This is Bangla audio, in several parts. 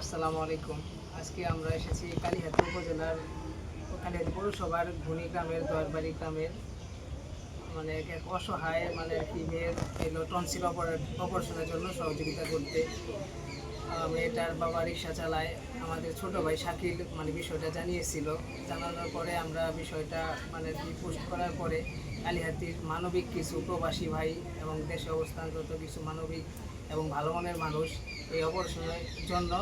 আসসালামু আলাইকুম। আজকে আমরা এসেছি কালীহাতি উপজেলার কালীহাতি পৌরসভার ঘুনি গ্রামের, দরবারি গ্রামের। মানে এক অসহায় মানে কি মেয়ের এলো টনসিল অপারেশনের জন্য সহযোগিতা করতে। মেয়েটার বাবা রিক্সা চালায়। আমাদের ছোট ভাই শাকিল মানে বিষয়টা জানিয়েছিল। জানানোর পরে আমরা বিষয়টা মানে পোস্ট করার পরে কালীহাতির মানবিক কিছু প্রবাসী ভাই এবং দেশে অবস্থানরত কিছু মানবিক এবং ভালো মনের মানুষ এই অপারেশনের জন্য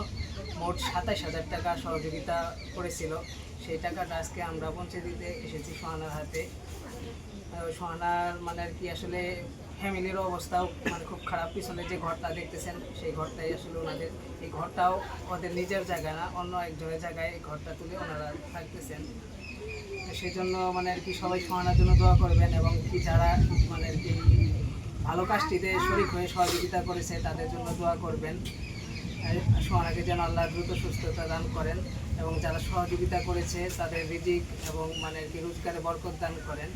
মোট সাতাইশ হাজার টাকা সহযোগিতা করেছিল। সেই টাকাটা আজকে আমরা পৌঁছে দিতে এসেছি সোহানার হাতে। সোহানার মানে আর কি আসলে ফ্যামিলির অবস্থাও মানে খুব খারাপ। পিছনে যে ঘরটা দেখতেছেন, সেই ঘরটাই আসলে ওনাদের। এই ঘরটাও ওদের নিজের জায়গা না, অন্য একজনের জায়গায় এই ঘরটা তুলে ওনারা থাকতেছেন সেই জন্য মানে আর কি সবাই সোহানার জন্য দোয়া করবেন এবং কি যারা মানে আর কি ভালো কাজটিতে শরিক হয়ে সহযোগিতা করেছে, তাদের জন্য দোয়া করবেন। সোহানাকে যেন আল্লাহ দ্রুত সুস্থতা দান করেন এবং যারা সহযোগিতা করেছে, তাদের রিজিক এবং মানে আর কি রোজগারে বরকত দান করেন।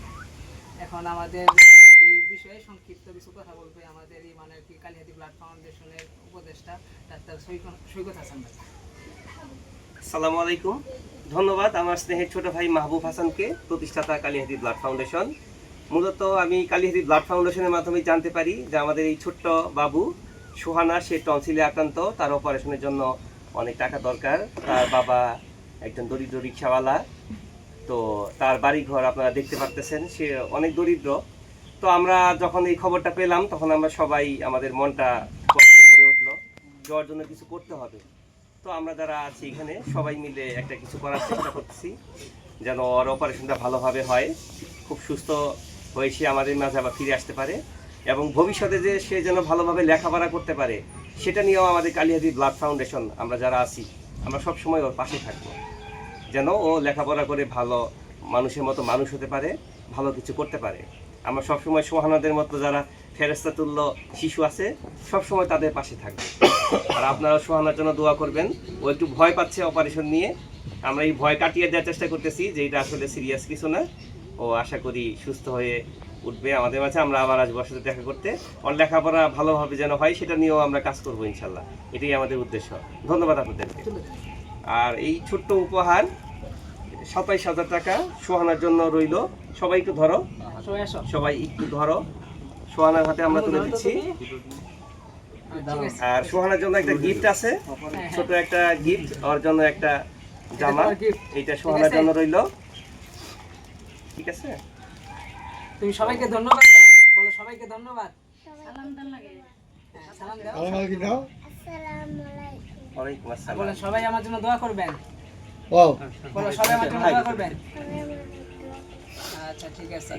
এখন আমাদের কি বিষয়ে সংক্ষিপ্ত কিছু কথা বলবে আমাদের এই মানে কি কালিহাতি ব্লাড ফাউন্ডেশনের উপদেষ্টা ডাক্তার সৈকত হাসান ভাই। আসসালামু আলাইকুম। ধন্যবাদ আমার স্নেহের ছোট ভাই মাহবুব হাসানকে, প্রতিষ্ঠাতা কালীহাতি ব্লাড ফাউন্ডেশন। মূলত আমি কালীহাতি ব্লাড ফাউন্ডেশনের মাধ্যমে জানতে পারি যে আমাদের এই ছোট্ট বাবু, সোহানা, সে টনসিলে আক্রান্ত। তার অপারেশনের জন্য অনেক টাকা দরকার। তার বাবা একজন দরিদ্র রিক্সাওয়ালা। তো তার বাড়ি ঘর আপনারা দেখতে পারতেছেন। সে অনেক দরিদ্র। তো আমরা যখন এই খবরটা পেলাম, তখন আমরা সবাই আমাদের মনটা কষ্টে ভরে উঠল। যাওয়ার জন্য কিছু করতে হবে। তো আমরা যারা আছি এখানে, সবাই মিলে একটা কিছু করার চেষ্টা করছি যেন ওর অপারেশনটা ভালোভাবে হয়। খুব সুস্থ হয়ে সে আমাদের মাঝে আবার ফিরে আসতে পারে এবং ভবিষ্যতে যে সে যেন ভালোভাবে লেখাপড়া করতে পারে, সেটা নিয়েও আমাদের কালিহাদি ব্লাড ফাউন্ডেশন আমরা যারা আছি, আমরা সব সময় ওর পাশে থাকব। যেন ও লেখাপড়া করে ভালো মানুষের মতো মানুষ হতে পারে, ভালো কিছু করতে পারে। আমরা সবসময় সোহানাদের মতো যারা ফেরেস্তা তুল্য শিশু আছে সবসময় তাদের পাশে থাকবে। আর আপনারা সোহানার জন্য দোয়া করবেন। ও একটু ভয় পাচ্ছে অপারেশন নিয়ে। আমরা এই ভয় কাটিয়ে দেওয়ার চেষ্টা করতেছি যে এটা আসলে সিরিয়াস কিছু না। ও আশা করি সুস্থ হয়ে উঠবে আমাদের মাঝে। আমরা আবার আসব ওর সাথে দেখা করতে। ওর লেখাপড়া ভালোভাবে যেন হয় সেটা নিয়েও আমরা কাজ করব ইনশাল্লাহ। এটাই আমাদের উদ্দেশ্য। ধন্যবাদ আপনাদেরকে। আর এই ছোট্ট উপহার সাতাইশ হাজার টাকা সোহানার জন্য রইল। সবাই একটু ধরো। সবাই একটু ধরো। সোহানার হাতে আমরা তুলে দিচ্ছি। আর সোহানার জন্য একটা গিফট আছে। ছোট একটা গিফট ওর জন্য একটা জামা। এইটা সোহানার জন্য রইল। ঠিক আছে? তুমি সবাইকে ধন্যবাদ দাও। বলো সবাইকে ধন্যবাদ। হ্যাঁ, সালাম দাও। আলাইকুম দাও। ওয়ালাইকুম আসসালাম। বলো সবাই আমার জন্য দোয়া করবেন। আচ্ছা ঠিক আছে।